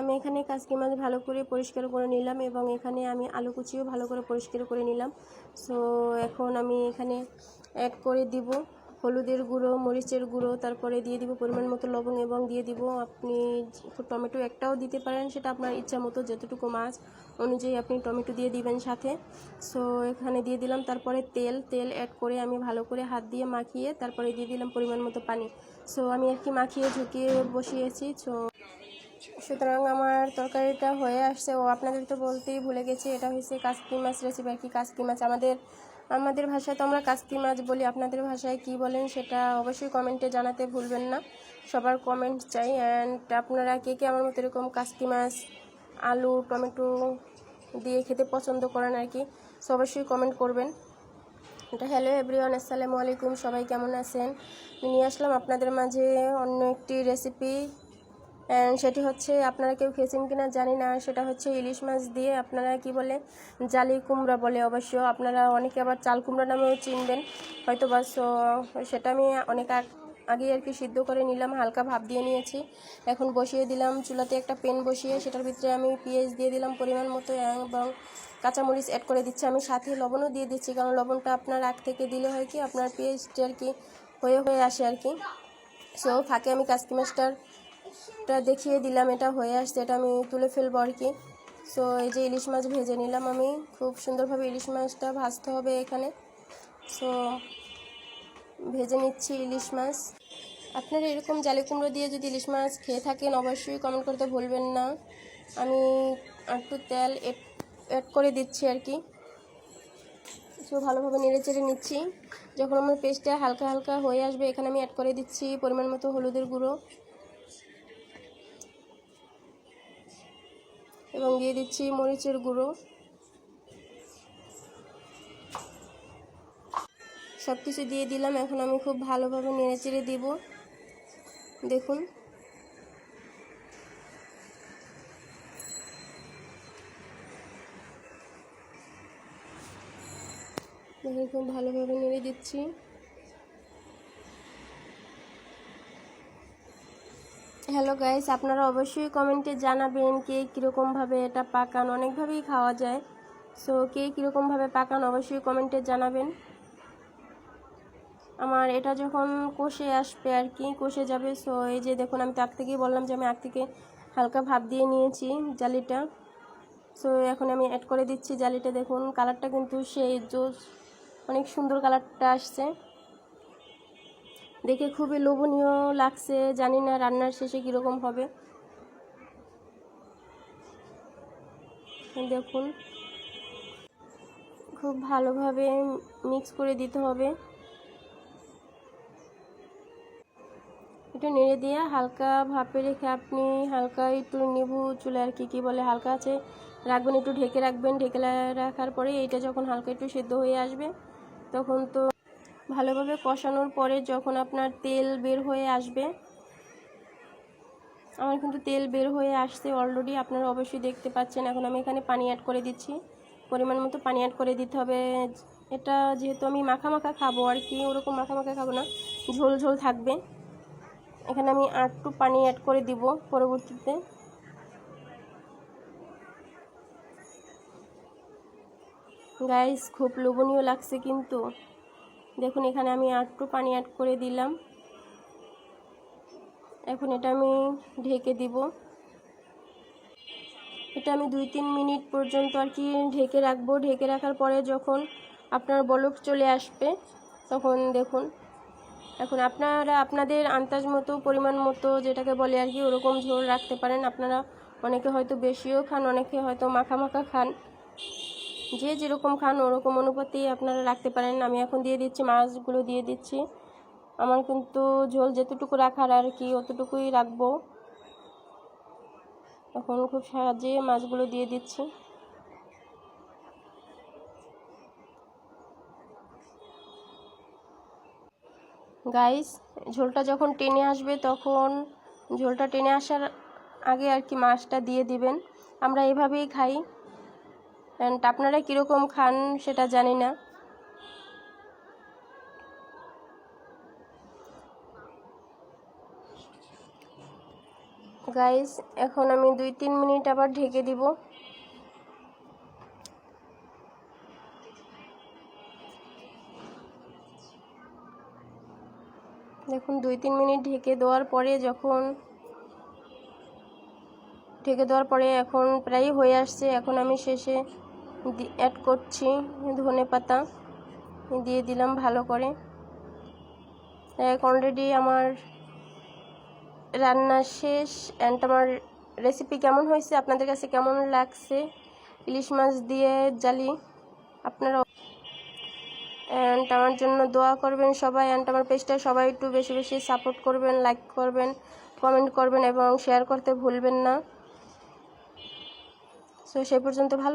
আমি এখানে কাসকি মাছ ভালো করে পরিষ্কার করে নিলাম এবং এখানে আমি আলু কুচিও ভালো করে পরিষ্কার করে নিলাম। সো এখন আমি এখানে অ্যাড করে দিব হলুদের গুঁড়ো, মরিচের গুঁড়ো, তারপরে দিয়ে দিব পরিমাণ মতো লবণ এবং দিয়ে দিব আপনি টমেটো একটাও দিতে পারেন, সেটা আপনার ইচ্ছা মতো যতটুকু মাছ অনুযায়ী আপনি টমেটো দিয়ে দিবেন সাথে। সো এখানে দিয়ে দিলাম তারপরে তেল তেল অ্যাড করে আমি ভালো করে হাত দিয়ে মাখিয়ে তারপরে দিয়ে দিলাম পরিমাণ মতো পানি। সো আমি আর কি মাখিয়ে ঝুঁকিয়ে বসিয়েছি সো সুতরাং আমার তরকারিটা হয়ে আসছে। ও আপনাদের তো বলতেই ভুলে গেছি, এটা হচ্ছে কাসকি মাছ রেসিপি আর কি কাসকি মাছ। আমাদের আমাদের ভাষায় তো আমরা কাসকি মাছ বলি, আপনাদের ভাষায় কি বলেন সেটা অবশ্যই কমেন্টে জানাতে ভুলবেন না। সবার কমেন্ট চাই অ্যান্ড আপনারা কে কে আমার মতো এরকম কাসকি মাছ, আলু, টমেটো দিয়ে খেতে পছন্দ করেন আর কি, সো অবশ্যই কমেন্ট করবেন। এটা হ্যালো এভরিওয়ান আসসালামু আলাইকুম, সবাই কেমন আছেন? নিয়ে আসলাম আপনাদের মাঝে অন্য একটি রেসিপি সেটি হচ্ছে, আপনারা কেউ খেয়েছেন কিনা জানি না। সেটা হচ্ছে ইলিশ মাছ দিয়ে আপনারা কি বলে, জালি কুমড়া বলে। অবশ্য আপনারা অনেকে আবার চাল কুমড়া নামেও চিনবেন হয়তো বা সেটা আমি অনেক আগ- আর কি সিদ্ধ করে নিলাম, হালকা ভাপ দিয়ে নিয়েছি। এখন বসিয়ে দিলাম চুলাতে একটা পেন বসিয়ে, সেটার ভিতরে আমি পেঁয়াজ দিয়ে দিলাম পরিমাণ মতো, এবং কাঁচামরিচ অ্যাড করে দিচ্ছি। আমি সাথে লবণও দিয়ে দিচ্ছি, কারণ লবণটা আপনার আগ থেকে দিলে হয় কি, আপনার পেঁয়াজটা আর কি হয়ে হয়ে আসে আর কি। সো ফাঁকে আমি কাস্কি টা দেখিয়ে দিলাম, এটা হয়ে আসছে, এটা আমি তুলে ফেলব আর কি। সো এই যে ইলিশ মাছ ভেজে নিলাম আমি, খুব সুন্দরভাবে ইলিশ মাছটা ভাজতে হবে এখানে। সো ভেজে নিচ্ছি ইলিশ মাছ। আপনারা এরকম জালি কুমড়ো দিয়ে যদি ইলিশ মাছ খেয়ে থাকেন, অবশ্যই কমেন্ট করতে ভুলবেন না। আমি একটু তেল অ্যাড করে দিচ্ছি আর কি। সো ভালোভাবে নেড়ে চেড়ে নিচ্ছি। যখন আমার পেস্টটা হালকা হালকা হয়ে আসবে, এখানে আমি অ্যাড করে দিচ্ছি পরিমাণ মতো হলুদের গুঁড়ো। এবং দিয়ে দিচ্ছি মরিচের গুঁড়ো। সব কিছু দিয়ে দিলাম, এখন আমি খুব ভালোভাবে নেড়ে চেড়ে দিব। দেখুন। দেখুন খুব ভালোভাবে নেড়ে দিচ্ছি। হ্যালো গাইস, আপনারা অবশ্যই কমেন্টে জানাবেন কে কীরকমভাবে এটা পাকান, অনেকভাবেই খাওয়া যায়। সো কে কীরকমভাবে পাকান অবশ্যই কমেন্টে জানাবেন। আমার এটা যখন কষে আসবে আর কি, কষে যাবে সো এই যে দেখুন, আমি তার থেকেই বললাম যে আমি আগ থেকে হালকা ভাব দিয়ে নিয়েছি জালিটা। সো এখন আমি অ্যাড করে দিচ্ছি জালিটা, দেখুন কালারটা কিন্তু সেই জোস, অনেক সুন্দর কালারটা আসছে। দেখে খুবই লোভনীয় লাগছে, জানি না রান্নার শেষে কীরকম হবে। দেখুন, খুব ভালোভাবে মিক্স করে দিতে হবে। একটু নেড়ে দিয়ে হালকা ভাপে রেখে আপনি হালকা একটু নেবু চুলে আর কি, কী বলে হালকা আছে, রাখবেন, একটু ঢেকে রাখবেন। ঢেকে রাখার পরে এইটা যখন হালকা একটু সেদ্ধ হয়ে আসবে, তখন তো ভালোভাবে কষানোর পরে যখন আপনার তেল বের হয়ে আসবে, আমার কিন্তু তেল বের হয়ে আসছে অলরেডি আপনারা অবশ্যই দেখতে পাচ্ছেন। এখন আমি এখানে পানি অ্যাড করে দিচ্ছি। পরিমাণ মতো পানি অ্যাড করে দিতে হবে। এটা যেহেতু আমি মাখা মাখা খাব, আর কি ওরকম মাখা মাখা খাব না, ঝোল ঝোল থাকবে। এখানে আমি আটটু পানি অ্যাড করে দিব পরবর্তীতে। গাইস খুব লোভনীয় লাগছে কিন্তু। দেখুন, এখানে আমি একটু পানি অ্যাড করে দিলাম। এখন এটা আমি ঢেকে দিব। এটা আমি দুই তিন মিনিট পর্যন্ত আর কি ঢেকে রাখব। ঢেকে রাখার পরে যখন আপনার বলক চলে আসবে, তখন দেখুন। এখন আপনারা আপনাদের আন্দাজ মতো, পরিমাণ মতো যেটাকে বলে আর কি, ওরকম ঝোল রাখতে পারেন। আপনারা অনেকে হয়তো বেশিও খান, অনেকে হয়তো মাখা মাখা খান। যে যেরকম খান, ওরকম অনুপাতেই আপনারা রাখতে পারেন। আমি এখন দিয়ে দিচ্ছি, মাছগুলো দিয়ে দিচ্ছি। আমার কিন্তু ঝোল যেতটুকু রাখার আর কি, অতটুকুই রাখব। এখন খুব সাহায্যে মাছগুলো দিয়ে দিচ্ছি। গাইস ঝোলটা যখন টেনে আসবে, তখন ঝোলটা টেনে আসার আগে আর কি মাছটা দিয়ে দিবেন। আমরা এভাবেই খাই। অ্যান্ড আপনারা কীরকম খান সেটা জানি না। গাইস এখন আমি দুই তিন মিনিট আবার ঢেকে দিব। দেখুন, দুই তিন মিনিট ঢেকে দেওয়ার পরে যখন ঢেকে দেওয়ার পরে এখন প্রায় হয়ে আসছে। এখন আমি শেষে অ্যাড করছি, ধনে পাতা দিয়ে দিলাম ভালো করে। এক অলরেডি আমার রান্না শেষ অ্যান্ড আমার রেসিপি কেমন হয়েছে, আপনাদের কাছে কেমন লাগছে? ইলিশ মাছ দিয়ে জালি আপনারা অ্যান্ড আমার জন্য দোয়া করবেন সবাই অ্যান্ড আমার পেজটা সবাই একটু বেশি বেশি সাপোর্ট করবেন লাইক করবেন কমেন্ট করবেন এবং শেয়ার করতে ভুলবেন না। সো সেই পর্যন্ত ভালো